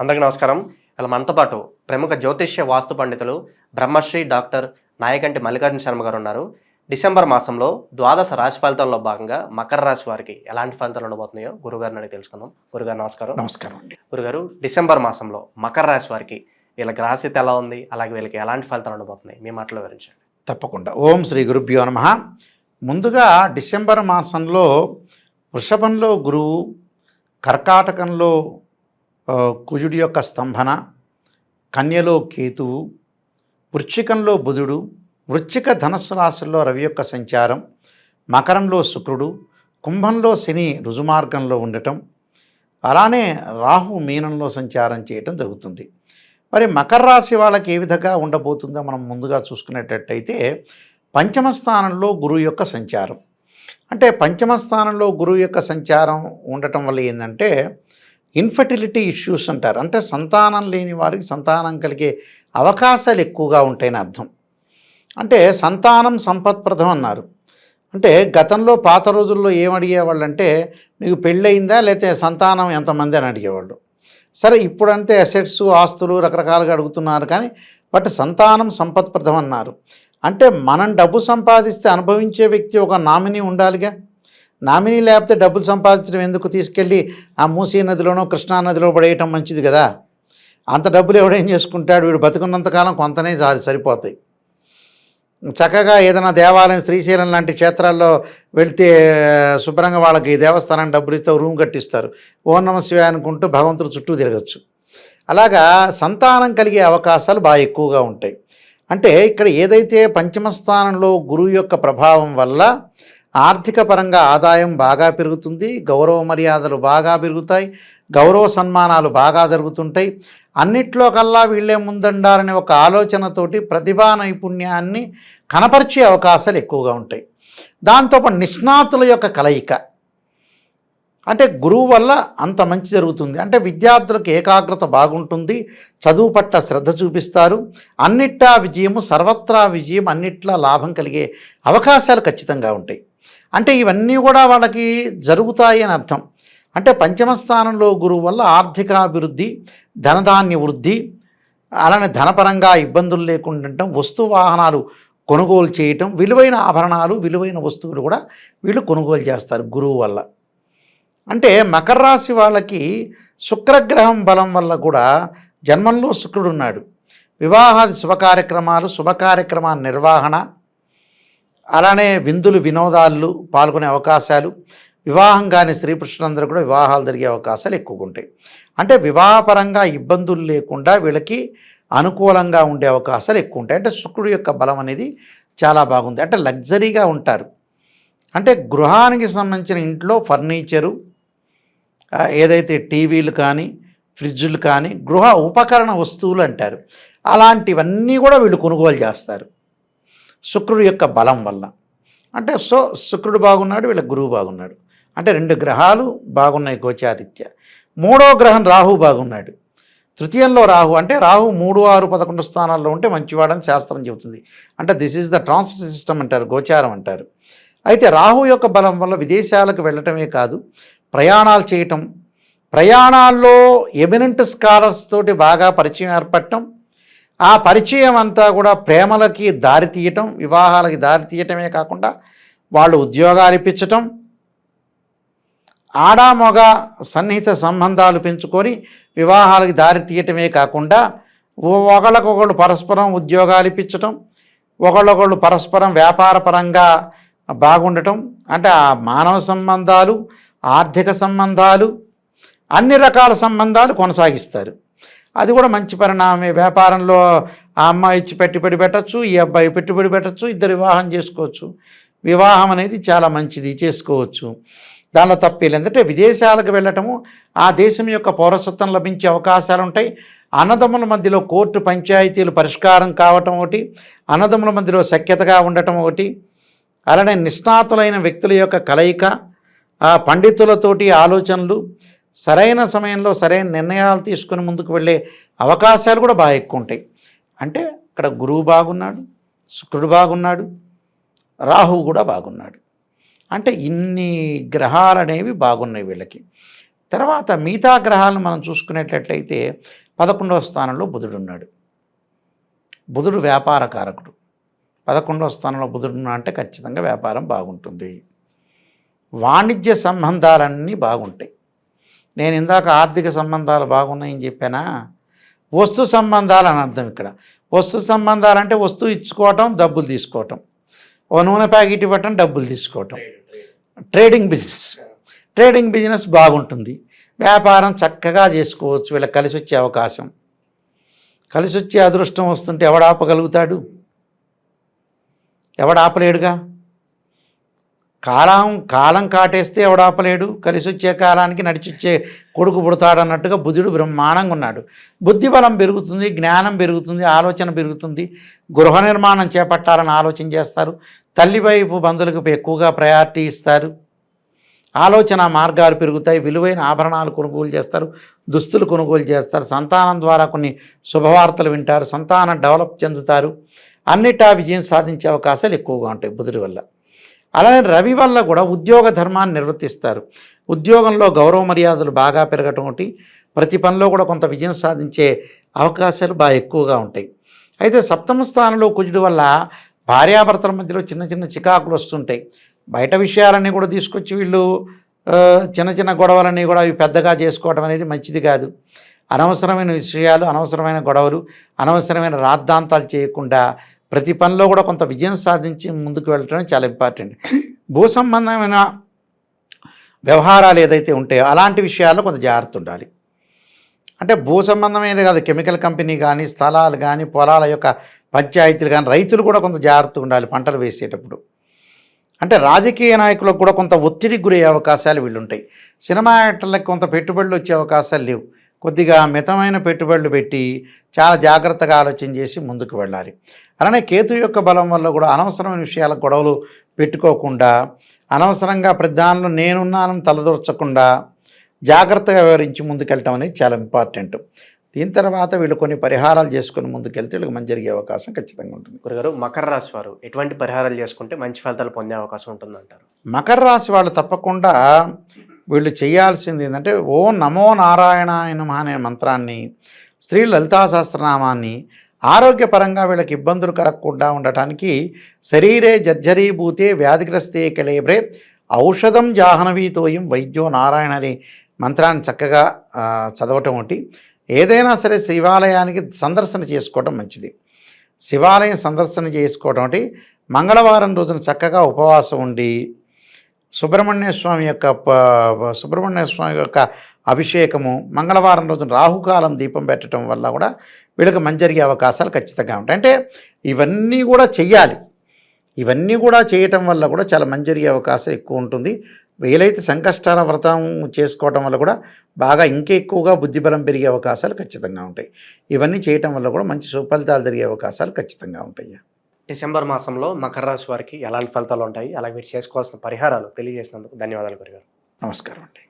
అందరికీ నమస్కారం. ఇలా మనతో పాటు ప్రముఖ జ్యోతిష్య వాస్తు పండితులు బ్రహ్మశ్రీ డాక్టర్ నాయకంటి మల్లికార్జున శర్మ గారు ఉన్నారు. డిసెంబర్ మాసంలో ద్వాదశ రాశి ఫలితాల్లో భాగంగా మకర రాశి వారికి ఎలాంటి ఫలితాలు ఉండబోతున్నాయో గురుగారిని అడిగి తెలుసుకుందాం. గురుగారు నమస్కారం. నమస్కారం అండి. గురుగారు డిసెంబర్ మాసంలో మకర రాశి వారికి వీళ్ళకి రాశిత ఎలా ఉంది? అలాగే వీళ్ళకి ఎలాంటి ఫలితాలు ఉండబోతున్నాయి? మీ మాటలో వివరించండి. తప్పకుండా. ఓం శ్రీ గురుభ్యో నమ. ముందుగా డిసెంబర్ మాసంలో వృషభంలో గురువు కర్కాటకంలో కుజుడి యొక్క స్తంభన కన్యలో కేతువు వృచ్చికంలో బుధుడు వృచ్చిక ధనస్సు రాశుల్లో రవి యొక్క సంచారం మకరంలో శుక్రుడు కుంభంలో శని రుజుమార్గంలో ఉండటం అలానే రాహు మీనంలో సంచారం చేయటం జరుగుతుంది. మరి మకర రాశి వాళ్ళకి ఏ విధంగా ఉండబోతుందో మనం ముందుగా చూసుకునేటట్టయితే పంచమ స్థానంలో గురువు యొక్క సంచారం. అంటే పంచమ స్థానంలో గురువు యొక్క సంచారం ఉండటం వల్ల ఏంటంటే ఇన్ఫర్టిలిటీ ఇష్యూస్ అంటారు. అంటే సంతానం లేని వారికి సంతానం కలిగే అవకాశాలు ఎక్కువగా ఉంటాయని అర్థం. అంటే సంతానం సంపత్ప్రదం అన్నారు. అంటే గతంలో పాత రోజుల్లో ఏం అడిగేవాళ్ళు మీకు పెళ్ళయిందా లేకపోతే సంతానం ఎంతమంది? అని అడిగేవాళ్ళు. సరే ఇప్పుడంతే అసెట్స్ ఆస్తులు రకరకాలుగా అడుగుతున్నారు కానీ బట్ సంతానం సంపత్ప్రదం అన్నారు. అంటే మనం డబ్బు సంపాదిస్తే అనుభవించే వ్యక్తి ఒక నామినీ ఉండాలిగా? నామినీ లేకపోతే డబ్బులు సంపాదించడం ఎందుకు? తీసుకెళ్ళి ఆ మూసీ నదిలోనో కృష్ణా నదిలో పడేయటం మంచిది కదా. అంత డబ్బులు ఎవడేం చేసుకుంటాడు? వీడు బతుకున్నంతకాలం కొంతనే చాలు సరిపోతాయి. చక్కగా ఏదైనా దేవాలయం శ్రీశైలం లాంటి క్షేత్రాల్లో వెళ్తే శుభ్రంగా వాళ్ళకి దేవస్థానం డబ్బులు ఇస్తే రూమ్ కట్టిస్తారు. ఓం నమ శివాయ అనుకుంటూ భగవంతుడు చుట్టూ తిరగచ్చు. అలాగా సంతానం కలిగే అవకాశాలు బాగా ఎక్కువగా ఉంటాయి. అంటే ఇక్కడ ఏదైతే పంచమ స్థానంలో గురువు యొక్క ప్రభావం వల్ల ఆర్థిక పరంగా ఆదాయం బాగా పెరుగుతుంది గౌరవ మర్యాదలు బాగా పెరుగుతాయి గౌరవ సన్మానాలు బాగా జరుగుతుంటాయి. అన్నిట్లో కల్లా వీళ్ళే ముందండాలనే ఒక ఆలోచనతోటి ప్రతిభా నైపుణ్యాన్ని కనపరిచే అవకాశాలు ఎక్కువగా ఉంటాయి. దాంతోపాటు నిష్ణాతుల యొక్క కలయిక. అంటే గురువు వల్ల అంత మంచి జరుగుతుంది. అంటే విద్యార్థులకు ఏకాగ్రత బాగుంటుంది చదువు పట్ల శ్రద్ధ చూపిస్తారు. అన్నిట్టా విజయము సర్వత్రా విజయం అన్నిట్లా లాభం కలిగే అవకాశాలు ఖచ్చితంగా ఉంటాయి. అంటే ఇవన్నీ కూడా వాళ్ళకి జరుగుతాయి అని అర్థం. అంటే పంచమ స్థానంలో గురువు వల్ల ఆర్థికాభివృద్ధి ధనధాన్య వృద్ధి అలానే ధనపరంగా ఇబ్బందులు లేకుండా ఉండటం వస్తు వాహనాలు కొనుగోలు చేయటం విలువైన ఆభరణాలు విలువైన వస్తువులు కూడా వీళ్ళు కొనుగోలు చేస్తారు గురువు వల్ల. అంటే మకర రాశి వాళ్ళకి శుక్రగ్రహం బలం వల్ల కూడా జన్మంలో శుక్రుడు ఉన్నాడు. వివాహాది శుభ కార్యక్రమాలు శుభ కార్యక్రమాల నిర్వహణ అలానే విందులు వినోదాలు పాల్గొనే అవకాశాలు వివాహం కాని స్త్రీ పురుషులందరూ కూడా వివాహాలు జరిగే అవకాశాలు ఎక్కువగా ఉంటాయి. అంటే వివాహపరంగా ఇబ్బందులు లేకుండా వీళ్ళకి అనుకూలంగా ఉండే అవకాశాలు ఎక్కువ ఉంటాయి. అంటే శుక్రుడు యొక్క బలం అనేది చాలా బాగుంది. అంటే లగ్జరీగా ఉంటారు. అంటే గృహానికి సంబంధించిన ఇంట్లో ఫర్నిచరు ఏదైతే టీవీలు కానీ ఫ్రిడ్జులు కానీ గృహ ఉపకరణ వస్తువులు అంటారు. అలాంటివన్నీ కూడా వీళ్ళు కొనుగోలు చేస్తారు. శుక్రుడు యొక్క బలం వల్ల. అంటే సో శుక్రుడు బాగున్నాడు వీళ్ళ గురువు బాగున్నాడు. అంటే రెండు గ్రహాలు బాగున్నాయి గోచాదిత్య. మూడో గ్రహం రాహు బాగున్నాడు. తృతీయంలో రాహు అంటే రాహు మూడు ఆరు పదకొండు స్థానాల్లో ఉంటే మంచివాడని శాస్త్రం చెబుతుంది. అంటే this is the transfer system అంటారు గోచారం అంటారు. అయితే రాహు యొక్క బలం వల్ల విదేశాలకు వెళ్ళటమే కాదు ప్రయాణాలు చేయటం. ప్రయాణాల్లో ఎమినెంట్ స్కాలర్స్ తోటి బాగా పరిచయం ఏర్పడటం. ఆ పరిచయం అంతా కూడా ప్రేమలకి దారి తీయటం వివాహాలకి దారి తీయటమే కాకుండా వాళ్ళు ఉద్యోగాలు ఇప్పించటం ఆడామొగ సన్నిహిత సంబంధాలు పెంచుకొని వివాహాలకి దారి తీయటమే కాకుండా ఒకళ్ళకొకళ్ళు పరస్పరం ఉద్యోగాలు ఇప్పించటం ఒకళ్ళొకళ్ళు పరస్పరం వ్యాపారపరంగా బాగుండటం అంటే ఆ మానవ సంబంధాలు ఆర్థిక సంబంధాలు అన్ని రకాల సంబంధాలు కొనసాగిస్తారు. అది కూడా మంచి పరిణామమే. వ్యాపారంలో ఆ అమ్మాయి ఇచ్చి పెట్టుబడి పెట్టచ్చు ఈ అబ్బాయి పెట్టుబడి పెట్టచ్చు ఇద్దరు వివాహం చేసుకోవచ్చు. వివాహం అనేది చాలా మంచిది చేసుకోవచ్చు. దానిలో తప్పేలు ఎందుకంటే విదేశాలకు వెళ్ళటము ఆ దేశం యొక్క పౌరసత్వం లభించే అవకాశాలు ఉంటాయి. అన్నదమ్ముల మధ్యలో కోర్టు పంచాయతీలు పరిష్కారం కావటం ఒకటి అన్నదమ్ముల మధ్యలో సఖ్యతగా ఉండటం ఒకటి. అలానే నిష్ణాతులైన వ్యక్తుల యొక్క కలయిక ఆ పండితులతోటి ఆలోచనలు సరైన సమయంలో సరైన నిర్ణయాలు తీసుకుని ముందుకు వెళ్ళే అవకాశాలు కూడా బాగా ఎక్కువ ఉంటాయి. అంటే ఇక్కడ గురువు బాగున్నాడు శుక్రుడు బాగున్నాడు రాహువు కూడా బాగున్నాడు. అంటే ఇన్ని గ్రహాలు అనేవి బాగున్నాయి వీళ్ళకి. తర్వాత మిగతా గ్రహాలను మనం చూసుకునేటట్లయితే పదకొండవ స్థానంలో బుధుడు ఉన్నాడు. బుధుడు వ్యాపార కారకుడు. పదకొండవ స్థానంలో బుధుడు ఉన్నాడు అంటే ఖచ్చితంగా వ్యాపారం బాగుంటుంది. వాణిజ్య సంబంధాలన్నీ బాగుంటాయి. నేను ఇందాక ఆర్థిక సంబంధాలు బాగున్నాయని చెప్పానా? వస్తు సంబంధాలు అని అర్థం ఇక్కడ. వస్తు సంబంధాలు అంటే వస్తువు ఇచ్చుకోవటం డబ్బులు తీసుకోవటం. ఓ నూనె ప్యాకెట్ ఇవ్వటం డబ్బులు తీసుకోవటం. Trading business. ట్రేడింగ్ బిజినెస్ బాగుంటుంది. వ్యాపారం చక్కగా చేసుకోవచ్చు. వీళ్ళకి కలిసి వచ్చే అవకాశం. కలిసి వచ్చే అదృష్టం వస్తుంటే ఎవడు ఆపగలుగుతాడు? ఎవడు ఆపలేడుగా? కాలం కాలం కాటేస్తే ఎవడాపలేడు? కలిసి వచ్చే కాలానికి నడిచొచ్చే కొడుకు పుడతాడు అన్నట్టుగా బుధుడు బ్రహ్మాండంగా ఉన్నాడు. బుద్ధిబలం పెరుగుతుంది జ్ఞానం పెరుగుతుంది ఆలోచన పెరుగుతుంది గృహ నిర్మాణం చేపట్టాలని ఆలోచన చేస్తారు తల్లి వైపు బంధువులకు ఎక్కువగా ప్రయారిటీ ఇస్తారు ఆలోచన మార్గాలు పెరుగుతాయి విలువైన ఆభరణాలు కొనుగోలు చేస్తారు దుస్తులు కొనుగోలు చేస్తారు సంతానం ద్వారా కొన్ని శుభవార్తలు వింటారు సంతానం డెవలప్ చెందుతారు అన్నిటా విజయం సాధించే అవకాశాలు ఎక్కువగా ఉంటాయి బుధుడి వల్ల. అలానే రవి వల్ల కూడా ఉద్యోగ ధర్మాన్ని నిర్వర్తిస్తారు. ఉద్యోగంలో గౌరవ మర్యాదలు బాగా పెరగటం ఒకటి ప్రతి పనిలో కూడా కొంత విజయం సాధించే అవకాశాలు బాగా ఎక్కువగా ఉంటాయి. అయితే సప్తమ స్థానంలో కుజుడు వల్ల భార్యాభర్తల మధ్యలో చిన్న చిన్న చికాకులు వస్తుంటాయి. బయట విషయాలన్నీ కూడా తీసుకొచ్చి వీళ్ళు చిన్న చిన్న గొడవలన్నీ కూడా అవి పెద్దగా చేసుకోవడం అనేది మంచిది కాదు. అనవసరమైన విషయాలు అనవసరమైన గొడవలు అనవసరమైన రాద్ధాంతాలు చేయకుండా ప్రతి పనిలో కూడా కొంత విజయం సాధించి ముందుకు వెళ్ళటం చాలా ఇంపార్టెంట్. భూ సంబంధమైన వ్యవహారాలు ఏదైతే ఉంటాయో అలాంటి విషయాల్లో కొంత జాగ్రత్త ఉండాలి. అంటే భూ సంబంధమైనది కాదు కెమికల్ కంపెనీ కానీ స్థలాలు కానీ పొలాల యొక్క పంచాయతీలు కానీ రైతులు కూడా కొంత జాగ్రత్త ఉండాలి పంటలు వేసేటప్పుడు. అంటే రాజకీయ నాయకులకు కూడా కొంత ఒత్తిడికి గురయ్యే అవకాశాలు వీళ్ళుంటాయి. సినిమా యాక్టర్లకు కొంత పెట్టుబడులు వచ్చే అవకాశాలు లేవు. కొద్దిగా మితమైన పెట్టుబడులు పెట్టి చాలా జాగ్రత్తగా ఆలోచన చేసి ముందుకు వెళ్ళాలి. అలానే కేతు యొక్క బలం వల్ల కూడా అనవసరమైన విషయాల గొడవలు పెట్టుకోకుండా అనవసరంగా ప్రధానంలో నేనున్నానని తలదూర్చకుండా జాగ్రత్తగా వివరించి ముందుకెళ్ళటం అనేది చాలా ఇంపార్టెంట్. దీని తర్వాత వీళ్ళు కొన్ని పరిహారాలు చేసుకొని ముందుకెళ్తే వీళ్ళకి మంచి జరిగే అవకాశం ఖచ్చితంగా ఉంటుంది. గురుగారు మకర రాశి వారు ఎటువంటి పరిహారాలు చేసుకుంటే మంచి ఫలితాలు పొందే అవకాశం ఉంటుందంటారు? మకర రాశి వాళ్ళు తప్పకుండా వీళ్ళు చేయాల్సింది ఏంటంటే ఓ నమో నారాయణాయ అనే మంత్రాన్ని స్త్రీ లలితా సహస్రనామాన్ని ఆరోగ్యపరంగా వీళ్ళకి ఇబ్బందులు కలగకుండా ఉండటానికి శరీరే జర్జరీభూతే వ్యాధిగ్రస్తే కలేబ్రే ఔషధం జాహ్నవీతోయం వైద్యో నారాయణ అనే మంత్రాన్ని చక్కగా చదవటం ఒకటి. ఏదైనా సరే శివాలయానికి సందర్శన చేసుకోవటం మంచిది. శివాలయం సందర్శన చేసుకోవటం ఒకటి. మంగళవారం రోజున చక్కగా ఉపవాసం ఉండి సుబ్రహ్మణ్య స్వామి యొక్క సుబ్రహ్మణ్య స్వామి యొక్క అభిషేకము మంగళవారం రోజున రాహుకాలం దీపం పెట్టడం వల్ల కూడా వీళ్ళకి మంచి జరిగే అవకాశాలు ఖచ్చితంగా ఉంటాయి. అంటే ఇవన్నీ కూడా చెయ్యాలి. ఇవన్నీ కూడా చేయటం వల్ల కూడా చాలా మంచి జరిగే అవకాశం ఎక్కువ ఉంటుంది. వీలైతే సంకష్టాల వ్రతం చేసుకోవటం వల్ల కూడా బాగా ఇంకా ఎక్కువగా బుద్ధిబలం పెరిగే అవకాశాలు ఖచ్చితంగా ఉంటాయి. ఇవన్నీ చేయటం వల్ల కూడా మంచి సుఫలితాలు జరిగే అవకాశాలు ఖచ్చితంగా ఉంటాయి. డిసెంబర్ మాసంలో మకర రాశి వారికి ఎలాంటి ఫలితాలు ఉంటాయి? అలాగే మీరు చేసుకోవాల్సిన పరిహారాలు తెలియజేసినందుకు ధన్యవాదాలు గురుగారు. నమస్కారం అండి.